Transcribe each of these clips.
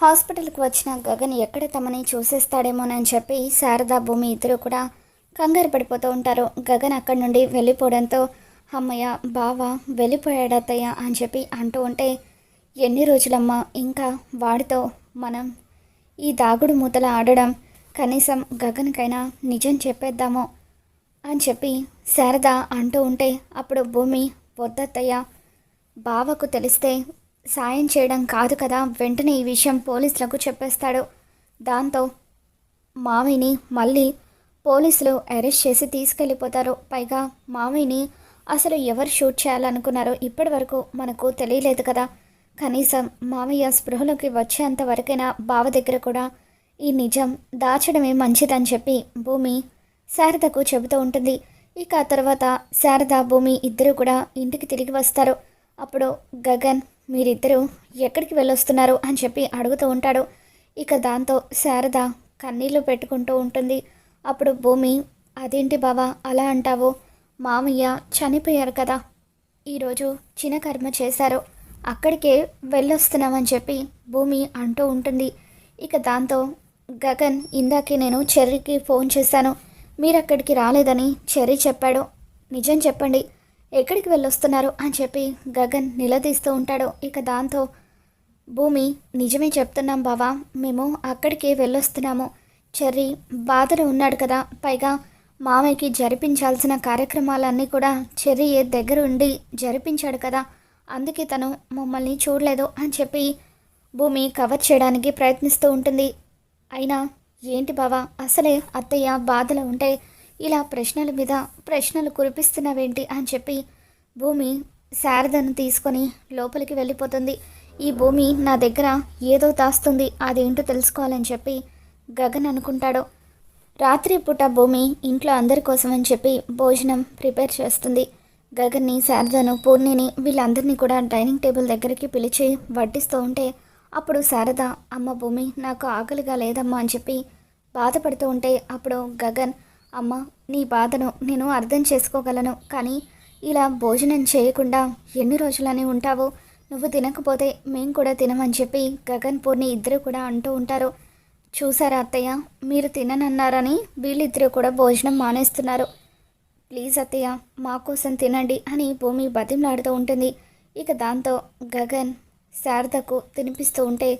హాస్పిటల్కి వచ్చిన గగన్ ఎక్కడ తమని చూసేస్తాడేమోనని చెప్పి శారదా భూమి ఇద్దరు కూడా కంగారు పడిపోతూ ఉంటారు. గగన్ అక్కడి నుండి వెళ్ళిపోవడంతో అమ్మయ్య బావ వెళ్ళిపోయాడత్తయ్య అని చెప్పి అంటూ ఉంటే ఎన్ని రోజులమ్మా ఇంకా వాడితో మనం ఈ దాగుడు మూతల ఆడడం కనీసం గగన్కైనా నిజం చెప్పేద్దాము అని చెప్పి శారద అంటూ ఉంటే అప్పుడు భూమి వద్దత్తయ్య బావకు తెలిస్తే సాయం చేయడం కాదు కదా. వెంటనే ఈ విషయం పోలీసులకు చెప్పేస్తాడు. దాంతో మావిని మళ్ళీ పోలీసులు అరెస్ట్ చేసి తీసుకెళ్ళిపోతారు. పైగా మావిని అసలు ఎవరు షూట్ చేయాలనుకున్నారో ఇప్పటి వరకు మనకు తెలియలేదు కదా. కనీసం మామయ్య స్పృహలోకి వచ్చేంత వరకైనా బావ దగ్గర కూడా ఈ నిజం దాచడమే మంచిదని చెప్పి భూమి శారదకు చెబుతూ ఉంటుంది. ఇక ఆ తర్వాత శారద భూమి ఇద్దరు కూడా ఇంటికి తిరిగి వస్తారు. అప్పుడు గగన్ మీరిద్దరూ ఎక్కడికి వెళ్ళొస్తున్నారు అని చెప్పి అడుగుతూ ఉంటాడు. ఇక దాంతో శారద కన్నీళ్ళు పెట్టుకుంటూ ఉంటుంది. అప్పుడు భూమి అదేంటి బావా అలా అంటావు? మామయ్య చనిపోయారు కదా. ఈరోజు చిన్న కర్మ చేశారు. అక్కడికే వెళ్ళొస్తున్నామని చెప్పి భూమి అంటూ ఉంటుంది. ఇక దాంతో గగన్ ఇందాకే నేను చెర్రీకి ఫోన్ చేశాను. మీరు అక్కడికి రాలేదని చెర్రీ చెప్పాడు. నిజం చెప్పండి. ఎక్కడికి వెళ్ళొస్తున్నారు అని చెప్పి గగన్ నిలదీస్తూ ఉంటాడు. ఇక దాంతో భూమి నిజమే చెప్తున్నాం బావా. మేము అక్కడికి వెళ్ళొస్తున్నాము. చెర్రీ బాధలో ఉన్నాడు కదా. పైగా మామయ్యకి జరిపించాల్సిన కార్యక్రమాలన్నీ కూడా చెర్రీ దగ్గర ఉండి జరిపించాడు కదా. అందుకే తను మమ్మల్ని చూడలేదు అని చెప్పి భూమి కవర్ చేయడానికి ప్రయత్నిస్తూ ఉంటుంది. అయినా ఏంటి బావా? అసలే అత్తయ్య బాధలో ఉంటే ఇలా ప్రశ్నల మీద ప్రశ్నలు కురిపిస్తున్నావేంటి అని చెప్పి భూమి శారదను తీసుకొని లోపలికి వెళ్ళిపోతుంది. ఈ భూమి నా దగ్గర ఏదో దాస్తుంది అదేంటో తెలుసుకోవాలని చెప్పి గగన్ అనుకుంటాడు. రాత్రి పూట భూమి ఇంట్లో అందరి కోసం అని చెప్పి భోజనం ప్రిపేర్ చేస్తుంది. గగన్ని శారదను పూర్ణిని వీళ్ళందరినీ కూడా డైనింగ్ టేబుల్ దగ్గరికి పిలిచి వడ్డిస్తూ ఉంటే అప్పుడు శారద అమ్మ భూమి నాకు ఆకలిగా లేదమ్మా అని చెప్పి బాధపడుతూ ఉంటే అప్పుడు గగన్ అమ్మ నీ బాధను నేను అర్థం చేసుకోగలను. కానీ ఇలా భోజనం చేయకుండా ఎన్ని రోజులని ఉంటావు నువ్వు తినకపోతే మేము కూడా తినమని చెప్పి గగన్ పూర్ణి ఇద్దరు కూడా అంటూ ఉంటారు. చూసారా అత్తయ్య? మీరు తిననన్నారని వీళ్ళిద్దరూ కూడా భోజనం మానేస్తున్నారు. ప్లీజ్ అత్తయ్య మా కోసం తినండి అని భూమి బతిమలాడుతూ ఉంటుంది. ఇక దాంతో గగన్ శారదకు తినిపిస్తూ ఉంటే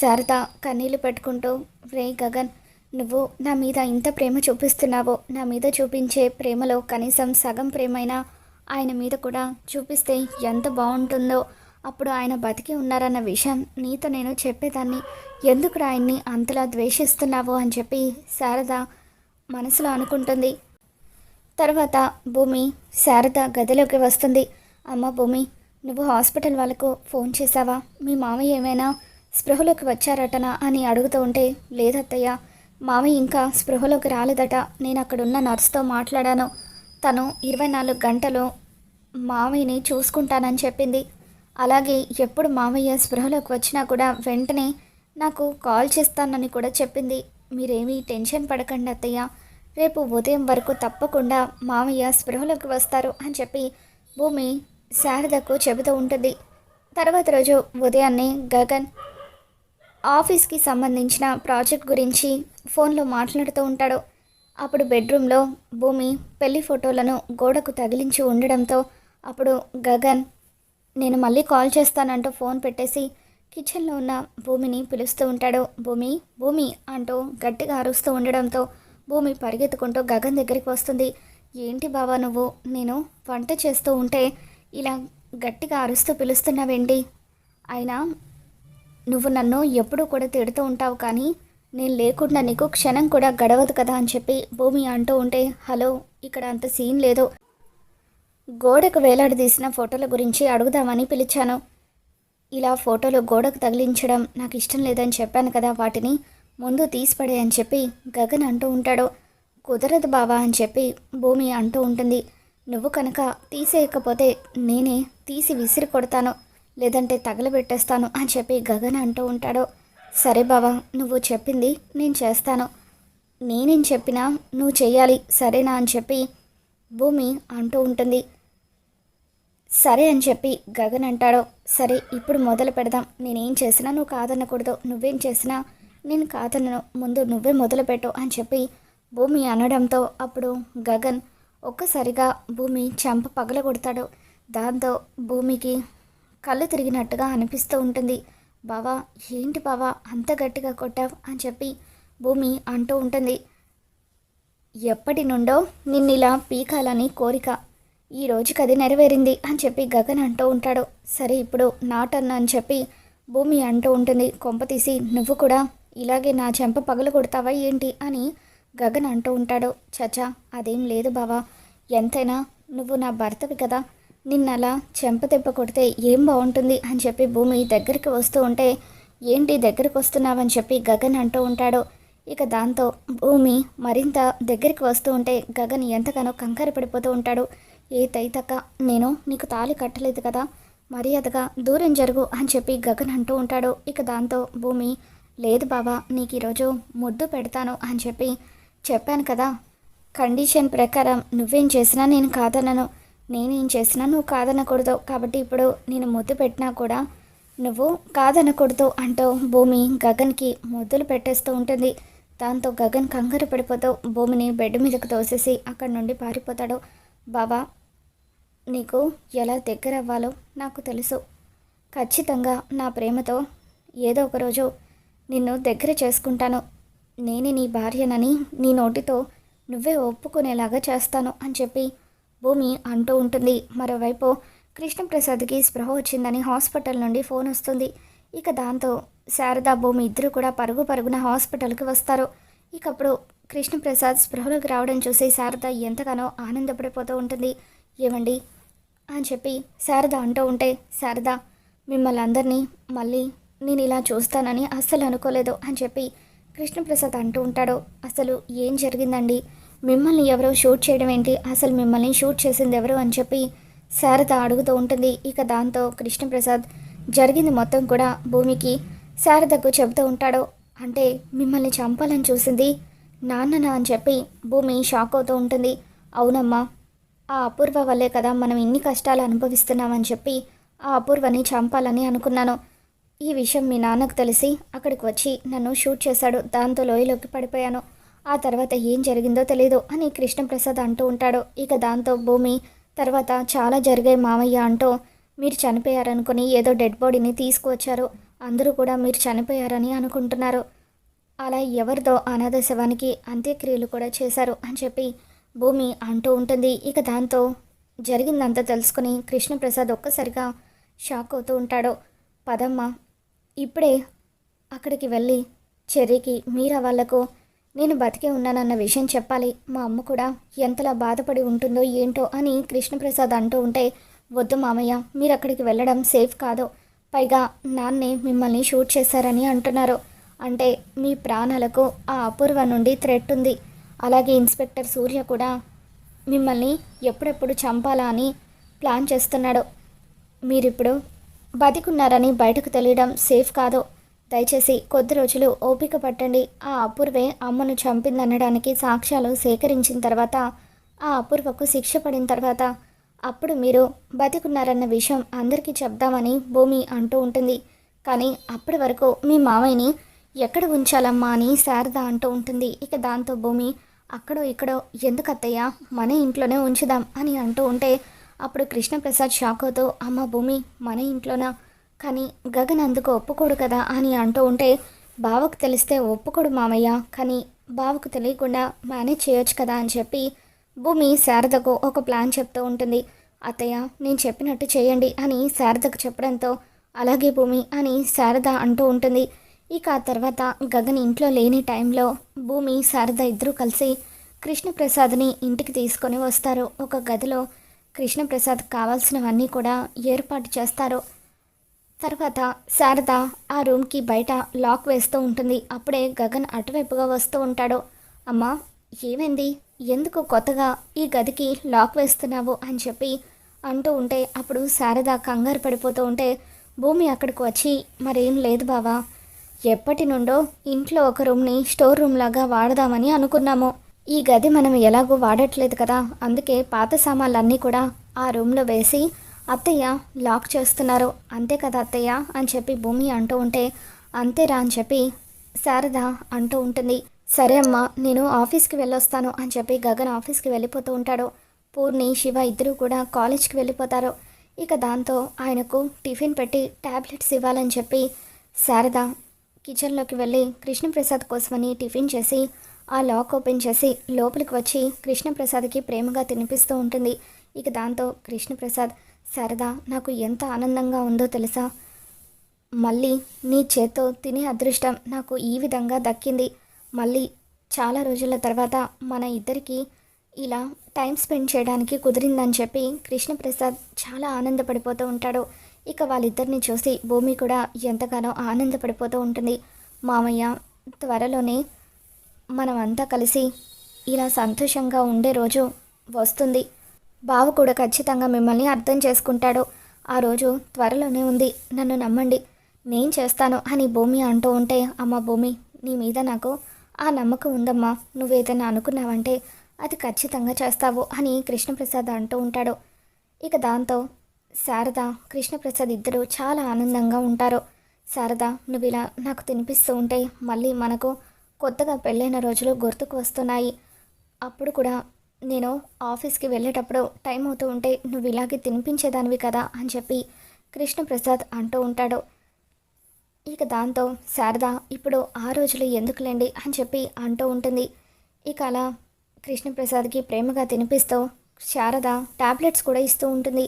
శారద కన్నీళ్ళు పెట్టుకుంటూ రే గగన్ నువ్వు నా మీద ఇంత ప్రేమ చూపిస్తున్నావో నా మీద చూపించే ప్రేమలో కనీసం సగం ప్రేమైనా ఆయన మీద కూడా చూపిస్తే ఎంత బాగుంటుందో అప్పుడు ఆయన బతికి ఉన్నారన్న విషయం నీతో నేను చెప్పేదాన్ని. ఎందుకు ఆయన్ని అంతలా ద్వేషిస్తున్నావు అని చెప్పి శారద మనసులో అనుకుంటుంది. తర్వాత భూమి శారద గదిలోకి వస్తుంది. అమ్మ భూమి నువ్వు హాస్పిటల్ వాళ్ళకు ఫోన్ చేశావా? మీ మామయ్య ఏమైనా స్పృహలోకి వచ్చారటనా? అని అడుగుతూ ఉంటే లేదత్తయ్య మామయ్య ఇంకా స్పృహలోకి రాలేదట. నేను అక్కడున్న నర్స్తో మాట్లాడాను. తను ఇరవై నాలుగు గంటలు మామయ్యని చూసుకుంటానని చెప్పింది. అలాగే ఎప్పుడు మామయ్య స్పృహలోకి వచ్చినా కూడా వెంటనే నాకు కాల్ చేస్తానని కూడా చెప్పింది. మీరేమీ టెన్షన్ పడకండి అత్తయ్య. రేపు ఉదయం వరకు తప్పకుండా మామయ్య స్పృహలోకి వస్తారు అని చెప్పి భూమి శారదకు చెబుతూ ఉంటుంది. తర్వాత రోజు ఉదయాన్నే గగన్ ఆఫీస్కి సంబంధించిన ప్రాజెక్ట్ గురించి ఫోన్లో మాట్లాడుతూ ఉంటాడు. అప్పుడు బెడ్రూమ్లో భూమి పెళ్ళి ఫోటోలను గోడకు తగిలించి ఉండడంతో అప్పుడు గగన్ నేను మళ్ళీ కాల్ చేస్తానంటూ ఫోన్ పెట్టేసి కిచెన్లో ఉన్న భూమిని పిలుస్తూ ఉంటాడు. భూమి భూమి అంటూ గట్టిగా అరుస్తూ ఉండడంతో భూమి పరిగెత్తుకుంటూ గగన్ దగ్గరికి వస్తుంది. ఏంటి బావా నువ్వు? నేను వంట చేస్తూ ఉంటే ఇలా గట్టిగా అరుస్తూ పిలుస్తున్నావేంటి? అయినా నువ్వు నన్ను ఎప్పుడూ కూడా తిడుతూ ఉంటావు కానీ నేను లేకుండా నీకు క్షణం కూడా గడవదు కదా అని చెప్పి భూమి అంటూ ఉంటే హలో ఇక్కడ అంత సీన్ లేదు. గోడకు వేలాడదీసిన ఫోటోల గురించి అడుగుదామని పిలిచాను. ఇలా ఫోటోలు గోడకు తగిలించడం నాకు ఇష్టం లేదని చెప్పాను కదా వాటిని ముందు తీసిపడే అని చెప్పి గగన్ అంటూ ఉంటాడు. కుదరదు బావా అని చెప్పి భూమి అంటూ ఉంటుంది. నువ్వు కనుక తీసేయకపోతే నేనే తీసి విసిరి కొడతాను. లేదంటే తగలబెట్టేస్తాను అని చెప్పి గగన్ అంటూ ఉంటాడు. సరే బావా నువ్వు చెప్పింది నేను చేస్తాను. నేనేం చెప్పినా నువ్వు చెయ్యాలి సరేనా అని చెప్పి భూమి అంటూ ఉంటుంది. సరే అని చెప్పి గగన్ అంటాడు. సరే ఇప్పుడు మొదలు పెడదాం. నేనేం చేసినా నువ్వు కాదనకూడదు. నువ్వేం చేసినా నేను కాదనను. ముందు నువ్వే మొదలు పెట్టు అని చెప్పి భూమి అనడంతో అప్పుడు గగన్ ఒక్కసారిగా భూమి చెంప పగల కొడతాడు దాంతో భూమికి కళ్ళు తిరిగినట్టుగా అనిపిస్తూ ఉంటుంది. బావా ఏంటి బావా అంత గట్టిగా కొట్టావు? అని చెప్పి భూమి అంటూ ఉంటుంది. ఎప్పటి నుండో నిన్నిలా పీకాలని కోరిక. ఈ రోజుకి అది నెరవేరింది అని చెప్పి గగన్ అంటూ ఉంటాడు. సరే ఇప్పుడు నా టర్న్ అని చెప్పి భూమి అంటూ ఉంటుంది. కొంపతీసి నువ్వు కూడా ఇలాగే నా చెంప పగలు కొడతావా ఏంటి? అని గగన్ అంటూ ఉంటాడు. చచా అదేం లేదు బావా. ఎంతైనా నువ్వు నా భర్తవి కదా. నిన్నలా చెంప దెబ్బ కొడితే ఏం బాగుంటుంది అని చెప్పి భూమి దగ్గరికి వస్తూ ఉంటే ఏంటి దగ్గరికి వస్తున్నావని చెప్పి గగన్ అంటూ ఉంటాడు. ఇక దాంతో భూమి మరింత దగ్గరికి వస్తూ ఉంటే గగన్ ఎంతగానో కంగారు పడిపోతూ ఉంటాడు. ఏ తైతక్క నేను నీకు తాళి కట్టలేదు కదా మర్యాదగా దూరం జరుగు అని చెప్పి గగన్ అంటూ ఉంటాడు. ఇక దాంతో భూమి లేదు బాబా నీకు ఈరోజు ముద్దు పెడతాను అని చెప్పి చెప్పాను కదా. కండిషన్ ప్రకారం నువ్వేం చేసినా నేను కాదనను. నేనేం చేసినా నువ్వు కాదనకూడదు. కాబట్టి ఇప్పుడు నేను ముద్దు పెట్టినా కూడా నువ్వు కాదనకూడదు అంటూ భూమి గగన్కి ముద్దులు పెట్టేస్తూ ఉంటుంది. దాంతో గగన్ కంగారు పడిపోతూ భూమిని బెడ్ మీదకు తోసేసి అక్కడి నుండి పారిపోతాడు. బాబా నీకు ఎలా దగ్గర అవ్వాలో నాకు తెలుసు. ఖచ్చితంగా నా ప్రేమతో ఏదో ఒక రోజు నిన్ను దగ్గర చేసుకుంటాను. నేనే నీ భార్యనని నీ నోటితో నువ్వే ఒప్పుకునేలాగా చేస్తాను అని చెప్పి భూమి అంటూ ఉంటుంది. మరోవైపు కృష్ణప్రసాద్కి స్పృహ వచ్చిందని హాస్పిటల్ నుండి ఫోన్ వస్తుంది. ఇక దాంతో శారదా భూమి ఇద్దరు కూడా పరుగు పరుగున హాస్పిటల్కి వస్తారు. ఇకప్పుడు కృష్ణప్రసాద్ స్పృహలోకి రావడం చూసి శారద ఎంతగానో ఆనందపడిపోతూ ఉంటుంది. ఏమండి అని చెప్పి శారద అంటూ ఉంటే శారద మిమ్మల్ని అందరినీ మళ్ళీ నేను ఇలా చూస్తానని అస్సలు అనుకోలేదు అని చెప్పి కృష్ణప్రసాద్ అంటూ ఉంటాడు. అసలు ఏం జరిగిందండి? మిమ్మల్ని ఎవరో షూట్ చేయడం ఏంటి? అసలు మిమ్మల్ని షూట్ చేసింది ఎవరు అని చెప్పి శారద అడుగుతూ ఉంటుంది. ఇక దాంతో కృష్ణప్రసాద్ జరిగింది మొత్తం కూడా భూమికి శారదకు చెబుతూ ఉంటాడు. అంటే మిమ్మల్ని చంపాలని చూసింది నాన్ననా అని చెప్పి భూమి షాక్ అవుతూ ఉంటుంది. అవునమ్మా ఆ అపూర్వ వల్లే కదా మనం ఇన్ని కష్టాలు అనుభవిస్తున్నామని చెప్పి ఆ అపూర్వని చంపాలని అనుకున్నాను. ఈ విషయం మీ నాన్నకు తెలిసి అక్కడికి వచ్చి నన్ను షూట్ చేశాడు. దాంతో లోయలోకి పడిపోయాను. ఆ తర్వాత ఏం జరిగిందో తెలియదు అని కృష్ణప్రసాద్ అంటూ ఉంటాడు. ఇక దాంతో భూమి తర్వాత చాలా జరిగాయి మామయ్య అంటూ మీరు చనిపోయారనుకుని ఏదో డెడ్ బాడీని తీసుకువచ్చారు. అందరూ కూడా మీరు చనిపోయారని అనుకుంటున్నారు. అలా ఎవరిదో అనాథ శవానికి అంత్యక్రియలు కూడా చేశారు అని చెప్పి భూమి అంటూ ఉంటుంది. ఇక దాంతో జరిగిందంతా తెలుసుకుని కృష్ణప్రసాద్ ఒక్కసారిగా షాక్ అవుతూ ఉంటాడు. పదమ్మ ఇప్పుడే అక్కడికి వెళ్ళి చెర్రీకి మీరా వాళ్ళకు నేను బతికే ఉన్నానన్న విషయం చెప్పాలి. మా అమ్మ కూడా ఎంతలా బాధపడి ఉంటుందో ఏంటో అని కృష్ణప్రసాద్ అంటూ ఉంటే వద్దు మామయ్య మీరు అక్కడికి వెళ్ళడం సేఫ్ కాదు. పైగా నాన్నే మిమ్మల్ని షూట్ చేశారని అంటున్నారు. అంటే మీ ప్రాణాలకు ఆ అపూర్వ నుండి థ్రెట్ ఉంది. అలాగే ఇన్స్పెక్టర్ సూర్య కూడా మిమ్మల్ని ఎప్పుడెప్పుడు చంపాలా అని ప్లాన్ చేస్తున్నాడు. మీరిప్పుడు బతికున్నారని బయటకు తెలియడం సేఫ్ కాదు. దయచేసి కొద్ది రోజులు ఓపిక పట్టండి. ఆ అపూర్వే అమ్మను చంపిందనడానికి సాక్ష్యాలు సేకరించిన తర్వాత ఆ అపూర్వకు శిక్ష పడిన తర్వాత అప్పుడు మీరు బతికున్నారన్న విషయం అందరికీ చెప్దామని భూమి అంటూ ఉంటుంది. కానీ అప్పటి వరకు మీ మావయ్యని ఎక్కడ ఉంచాలమ్మా అని శారద అంటూ ఉంటుంది. ఇక దాంతో భూమి అక్కడో ఇక్కడో ఎందుకు అత్తయ్య మన ఇంట్లోనే ఉంచుదాం అని అంటూ ఉంటే అప్పుడు కృష్ణప్రసాద్ షాక్ అవుతూ అమ్మ భూమి మన ఇంట్లోనా? కానీ గగన్ అందుకు ఒప్పుకోడు కదా అని అంటూ ఉంటే బావకు తెలిస్తే ఒప్పుకోడు మామయ్య కానీ బావకు తెలియకుండా మేనేజ్ చేయొచ్చు కదా అని చెప్పి భూమి శారదకు ఒక ప్లాన్ చెప్తూ ఉంటుంది. అత్తయ్య నేను చెప్పినట్టు చేయండి అని శారదకు చెప్పడంతో అలాగే భూమి అని శారద అంటూ ఉంటుంది. ఇక ఆ తర్వాత గగన్ ఇంట్లో లేని టైంలో భూమి శారద ఇద్దరూ కలిసి కృష్ణప్రసాద్ని ఇంటికి తీసుకొని వస్తారు. ఒక గదిలో కృష్ణప్రసాద్ కావాల్సినవన్నీ కూడా ఏర్పాటు చేస్తారు. తర్వాత శారద ఆ రూమ్కి బయట లాక్ వేస్తూ ఉంటుంది. అప్పుడే గగన్ అటువైపుగా వస్తూ ఉంటాడు. అమ్మా ఏమైంది? ఎందుకు కొత్తగా ఈ గదికి లాక్ వేస్తున్నావు? అని చెప్పి అంటూ ఉంటే అప్పుడు శారద కంగారు పడిపోతూ ఉంటే భూమి అక్కడికి వచ్చి మరేం లేదు బావా. ఎప్పటి నుండో ఇంట్లో ఒక రూమ్ని స్టోర్ రూమ్ లాగా వాడదామని అనుకున్నాము. ఈ గది మనం ఎలాగో వాడట్లేదు కదా. అందుకే పాత సామాన్లన్నీ కూడా ఆ రూమ్లో వేసి అత్తయ్య లాక్ చేస్తున్నారు. అంతే కదా అత్తయ్య? అని చెప్పి భూమి అంటూ ఉంటే అంతేరా అని చెప్పి శారద అంటూ ఉంటుంది. సరే అమ్మా నేను ఆఫీస్కి వెళ్ళొస్తాను అని చెప్పి గగన్ ఆఫీస్కి వెళ్ళిపోతూ ఉంటాడు. పూర్ణి శివ ఇద్దరు కూడా కాలేజ్కి వెళ్ళిపోతారు. ఇక దాంతో ఆయనకు టిఫిన్ పెట్టి ట్యాబ్లెట్స్ ఇవ్వాలని చెప్పి శారద కిచెన్లోకి వెళ్ళి కృష్ణప్రసాద్ కోసమని టిఫిన్ చేసి ఆ లాక్ ఓపెన్ చేసి లోపలికి వచ్చి కృష్ణప్రసాద్కి ప్రేమగా తినిపిస్తూ ఉంటుంది. ఇక దాంతో కృష్ణప్రసాద్ సరదా నాకు ఎంత ఆనందంగా ఉందో తెలుసా? మళ్ళీ నీ చేత్తో తినే అదృష్టం నాకు ఈ విధంగా దక్కింది. మళ్ళీ చాలా రోజుల తర్వాత మన ఇద్దరికి ఇలా టైం స్పెండ్ చేయడానికి కుదిరిందని చెప్పి కృష్ణప్రసాద్ చాలా ఆనందపడిపోతూ ఉంటాడు. ఇక వాళ్ళిద్దరిని చూసి భూమి కూడా ఎంతగానో ఆనందపడిపోతూ ఉంటుంది. మామయ్య త్వరలోనే మనమంతా కలిసి ఇలా సంతోషంగా ఉండే రోజు వస్తుంది. బావ కూడా ఖచ్చితంగా మిమ్మల్ని అర్థం చేసుకుంటాడు. ఆ రోజు త్వరలోనే ఉంది. నన్ను నమ్మండి. నేను చేస్తాను అని భూమి అంటూ ఉంటే అమ్మ భూమి నీ మీద నాకు ఆ నమ్మకం ఉందమ్మా. నువ్వేదైనా అనుకున్నావంటే అది ఖచ్చితంగా చేస్తావు అని కృష్ణప్రసాద్ అంటూ ఉంటాడు. ఇక దాంతో శారద కృష్ణప్రసాద్ ఇద్దరు చాలా ఆనందంగా ఉంటారు. శారద నువ్వు ఇలా నాకు తినిపిస్తూ ఉంటే మళ్ళీ మనకు కొత్తగా పెళ్ళైన రోజులు గుర్తుకు వస్తున్నాయి. అప్పుడు కూడా నేను ఆఫీస్కి వెళ్ళేటప్పుడు టైం అవుతూ ఉంటే నువ్వు ఇలాగే తినిపించేదానివి కదా అని చెప్పి కృష్ణప్రసాద్ అంటూ ఉంటాడు. ఇక దాంతో శారద ఇప్పుడు ఆ రోజులు ఎందుకులేండి అని చెప్పి అంటూ ఉంటుంది. ఇక అలా కృష్ణప్రసాద్కి ప్రేమగా తినిపిస్తూ శారద టాబ్లెట్స్ కూడా ఇస్తూ ఉంటుంది.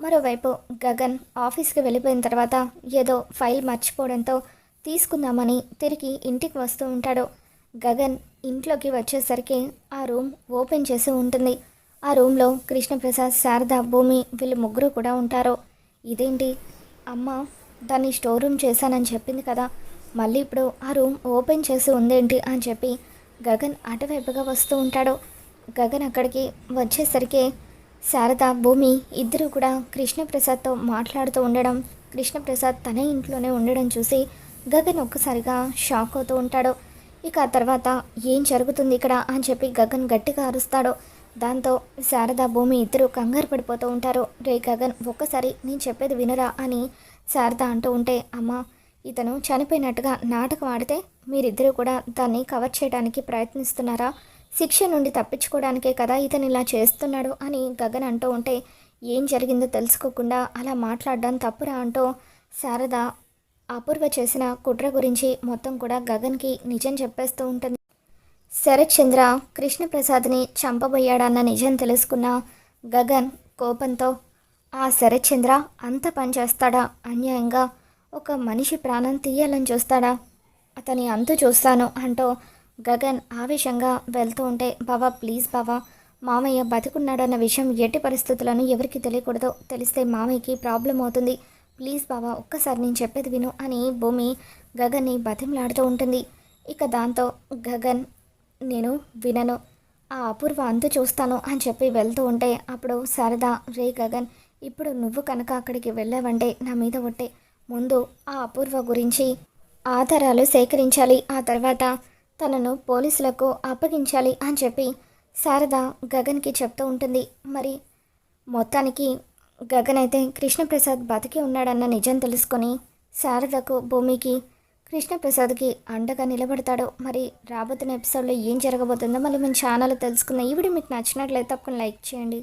మరోవైపు గగన్ ఆఫీస్కి వెళ్ళిపోయిన తర్వాత ఏదో ఫైల్ మర్చిపోవడంతో తీసుకుందామని తిరిగి ఇంటికి వస్తూ ఉంటాడు. గగన్ ఇంట్లోకి వచ్చేసరికి ఆ రూమ్ ఓపెన్ చేసి ఉంటుంది. ఆ రూమ్లో కృష్ణప్రసాద్ శారద భూమి వీళ్ళు ముగ్గురు కూడా ఉంటారు. ఇదేంటి? అమ్మ దాన్ని స్టోర్ రూమ్ చేశానని చెప్పింది కదా. మళ్ళీ ఇప్పుడు ఆ రూమ్ ఓపెన్ చేసి ఉందేంటి అని చెప్పి గగన్ అటువైపుగా వస్తూ ఉంటాడు. గగన్ అక్కడికి వచ్చేసరికి శారద భూమి ఇద్దరు కూడా కృష్ణప్రసాద్తో మాట్లాడుతూ ఉండడం కృష్ణప్రసాద్ తన ఇంట్లోనే ఉండడం చూసి గగన్ ఒక్కసారిగా షాక్ అవుతూ ఉంటాడు. ఇక ఆ తర్వాత ఏం జరుగుతుంది ఇక్కడ అని చెప్పి గగన్ గట్టిగా అరుస్తాడో. దాంతో శారద భూమి ఇద్దరు కంగారు పడిపోతూ ఉంటారు. రే గగన్ ఒక్కసారి నేను చెప్పేది వినరా అని శారద అంటూ ఉంటే అమ్మ ఇతను చనిపోయినట్టుగా నాటకం ఆడితే మీరిద్దరూ కూడా దాన్ని కవర్ చేయడానికి ప్రయత్నిస్తున్నారా? శిక్ష నుండి తప్పించుకోవడానికే కదా ఇతను ఇలా చేస్తున్నాడు అని గగన్ అంటూ ఉంటే ఏం జరిగిందో తెలుసుకోకుండా అలా మాట్లాడడం తప్పురా అంటూ శారద అపూర్వ చేసిన కుట్ర గురించి మొత్తం కూడా గగన్కి నిజం చెప్పేస్తూ ఉంటుంది. శరత్ చంద్ర కృష్ణప్రసాద్ని చంపబోయాడన్న నిజం తెలుసుకున్న గగన్ కోపంతో ఆ శరత్ చంద్ర అంత పని చేస్తాడా? అన్యాయంగా ఒక మనిషి ప్రాణం తీయాలని చూస్తాడా? అతని అంతు చూస్తాను అంటూ గగన్ ఆవేశంగా వెళ్తూ ఉంటే బావా ప్లీజ్ బావా మామయ్య బతికున్నాడన్న విషయం ఎట్టి పరిస్థితులను ఎవరికి తెలియకూడదు తెలిస్తే మామయ్యకి ప్రాబ్లం అవుతుంది. ప్లీజ్ బావా ఒక్కసారి నేను చెప్పేది విను అని భూమి గగన్ని బతిమలాడుతూ ఉంటుంది. ఇక దాంతో గగన్ నేను వినను. ఆ అపూర్వ అంతు చూస్తాను అని చెప్పి వెళ్తూ ఉంటే అప్పుడు సరదా రే గగన్ ఇప్పుడు నువ్వు కనుక అక్కడికి వెళ్ళావంటే నా మీద ఒట్టే. ముందు ఆ అపూర్వ గురించి ఆధారాలు సేకరించాలి. ఆ తర్వాత తనను పోలీసులకు అప్పగించాలి అని చెప్పి శారద గగన్కి చెప్తూ ఉంటుంది. మరి మొత్తానికి గగన్ అయితే కృష్ణప్రసాద్ బతికి ఉన్నాడన్న నిజం తెలుసుకొని శారదకు భూమికి కృష్ణప్రసాద్కి అండగా నిలబడతాడు మరి రాబోతున్న ఎపిసోడ్లో ఏం జరగబోతుందో మళ్ళీ మన ఛానల్ తెలుసుకుందాం. ఈ వీడియో మీకు నచ్చినట్లయితే తప్పకుండా లైక్ చేయండి.